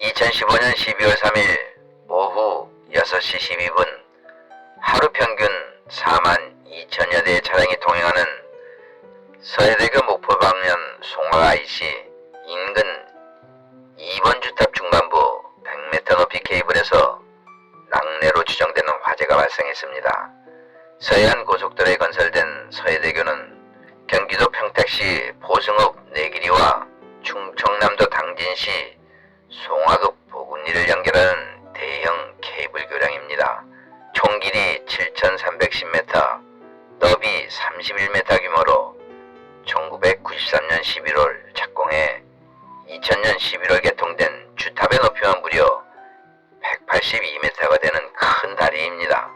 2015년 12월 3일 오후 6시 12분 하루 평균 4만 2천여 대의 차량이 통행하는 서해대교 목포 방면 송화 IC 인근 2번 주탑 중간부 100m 높이 케이블에서 낙내로 추정되는 화재가 발생했습니다. 서해안 고속도로에 건설된 서해대교는 경기도 평택시 보승읍 내길이와 충청남도 당진시 송화읍 보군리를 연결하는 대형 케이블 교량입니다. 총 길이 7,310m, 너비 31m 규모로 1993년 11월 착공해 2000년 11월 개통된 주탑의 높이만 무려 182m가 되는 큰 다리입니다.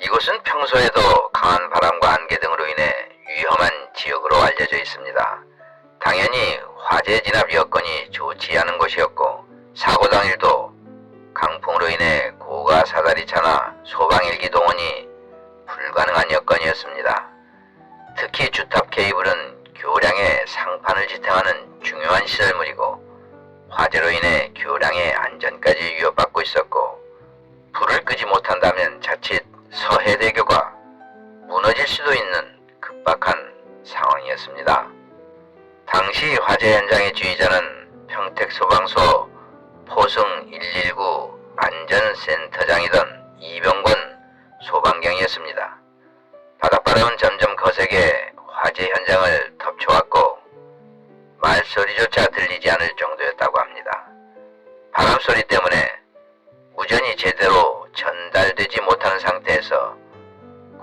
이곳은 평소에도 강한 바람과 안개 등으로 인해 위험한 지역으로 알려져 있습니다. 당연히 화재 진압 여건이 좋지 않은 곳이었고 사고 당일도 강풍으로 인해 고가 사다리 차나 소방일기 동원이 불가능한 여건이었습니다. 특히 주탑 케이블은 교량의 상판을 지탱하는 중요한 시설물이고 화재로 인해 교량의 안전까지 위협받고 있었고 불을 끄지 못한다면 자칫 서해대교가 무너질 수도 있는 당시 화재 현장의 지휘자는 평택소방서 포승 119 안전센터장이던 이병권 소방경이었습니다. 바닷바람은 점점 거세게 화재 현장을 덮쳐왔고 말소리조차 들리지 않을 정도였다고 합니다. 바람 소리 때문에 무전이 제대로 전달되지 못하는 상태에서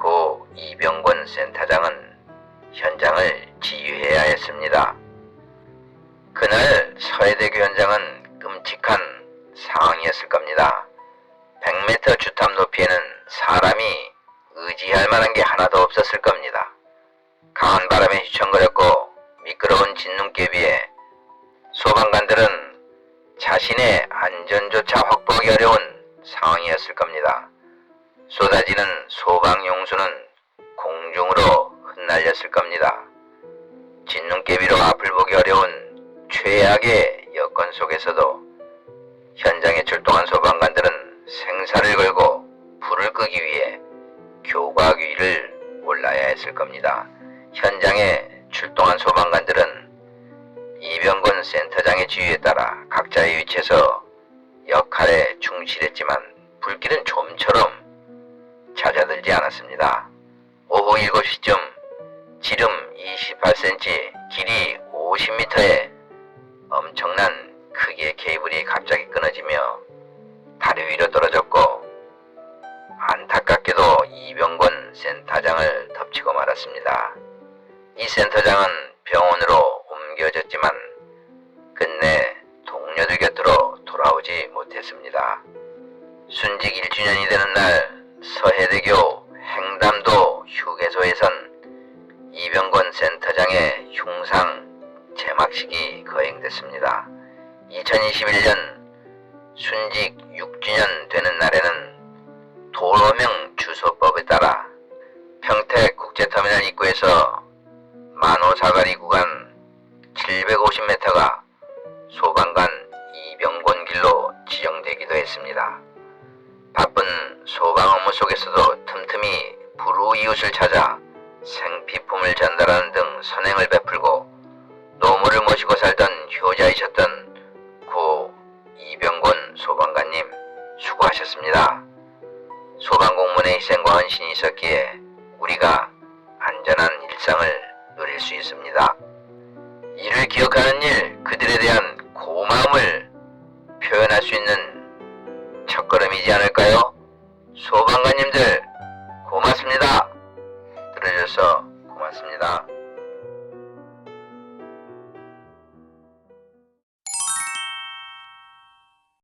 고 이병권 센터장은 현장을 지휘해야 했습니다. 그날 서해대교 현장은 끔찍한 상황이었을 겁니다. 100m 주탑 높이에는 사람이 의지할 만한 게 하나도 없었을 겁니다. 강한 바람에 휘청거렸고 미끄러운 진눈깨비에 소방관들은 자신의 안전조차 확보하기 어려운 상황이었을 겁니다. 쏟아지는 소방용수는 공중으로 흩날렸을 겁니다. 진눈깨비로 앞을 보기 어려운 최악의 여건 속에서도 현장에 출동한 소방관들은 생사를 걸고 불을 끄기 위해 교각 위를 올라야 했을 겁니다. 현장에 출동한 소방관들은 이병건 센터장의 지휘에 따라 각자의 위치에서 역할에 충실했지만 불길은 좀처럼 잦아들지 않았습니다. 오후 7시쯤 지름 28cm, 길이 50m의 엄청난 크기의 케이블이 갑자기 끊어지며 다리 위로 떨어졌고 안타깝게도 이병권 센터장을 덮치고 말았습니다. 이 센터장은 병원으로 옮겨졌지만 끝내 동료들 곁으로 돌아오지 못했습니다. 순직 1주년이 되는 날 서해대교 2021년 순직 6주년 되는 날에는 도로명 주소법에 따라 평택 국제터미널 입구에서 만호 사거리 구간 750m가 소방관 이병권 길로 지정되기도 했습니다. 바쁜 소방 업무 속에서도 틈틈이 불우 이웃을 찾아 생피품을 전달하는 등 선행을 베풀고 노무를 모시고 살던 효자이셨던 않았습니다. 소방 공무원의 희생과 헌신이 있었기에 우리가 안전한 일상을 누릴 수 있습니다. 이를 기억하는 일, 그들에 대한 고마움을 표현할 수 있는 첫걸음이지 않을까요? 소방관님들 고맙습니다. 들어주셔서 고맙습니다.